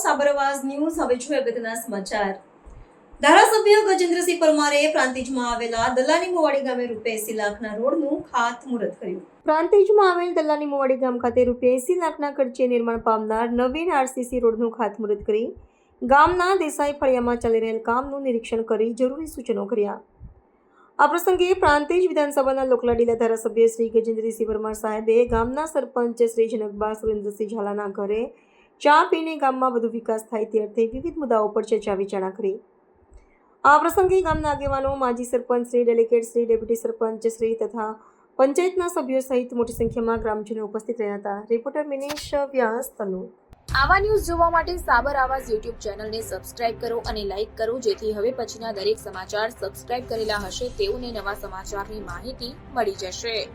સાબરવાસ news. હવે જોઈએ અગત્યના સમાચાર. ધારાસભ્ય ગજેન્દ્રસિંહ પરમારે પ્રાંતિજમાં આવેલા દલાની મોવાડી ગામે રૂપિયા એસી લાખના રોડનું ખાતમુહૂર્ત કર્યું. પ્રાંતિજમાં આવેલ દલાની મોવાડી ગામ ખાતે રૂપિયા એસી લાખના ખર્ચે નિર્માણ પામનાર નવીન આરસીસી રોડનું ખાતમુહૂર્ત કરી ગામના દેસાઈ ફળિયામાં ચાલી રહેલ કામનું નિરીક્ષણ કરી જરૂરી સૂચનો કર્યા. આ પ્રસંગે પ્રાંતિજ વિધાનસભાના લોકલાડીલા ધારાસભ્ય શ્રી ગજેન્દ્રસિંહ પરમાર સાહેબે ગામના સરપંચ શ્રી જનકબા સુરેન્દ્રસિંહ ઝાલાના ઘરે ચા પીને ગામમાં વધુ વિકાસ થાય તે અર્થે વિવિધ મુદ્દાઓ પર ચર્ચા વિચારણા કરી. આ પ્રસંગે ગામના આગેવાનો, માજી સરપંચ શ્રી, ડેલિગેટ શ્રી, ડેપ્યુટી સરપંચ શ્રી તથા પંચાયતના સભ્યો સહિત મોટી સંખ્યામાં ગ્રામજનો ઉપસ્થિત રહ્યા હતા. રિપોર્ટર મિનેશ વ્યાસ, તનુ. આવા ન્યૂઝ જોવા માટે સાબર આવાઝ યુટ્યુબ ચેનલને સબસ્ક્રાઇબ કરો અને લાઇક કરો, જેથી હવે પછીના દરેક સમાચાર સબસ્ક્રાઇબ કરેલા હશે તેઓને નવા સમાચારની માહિતી મળી જશે.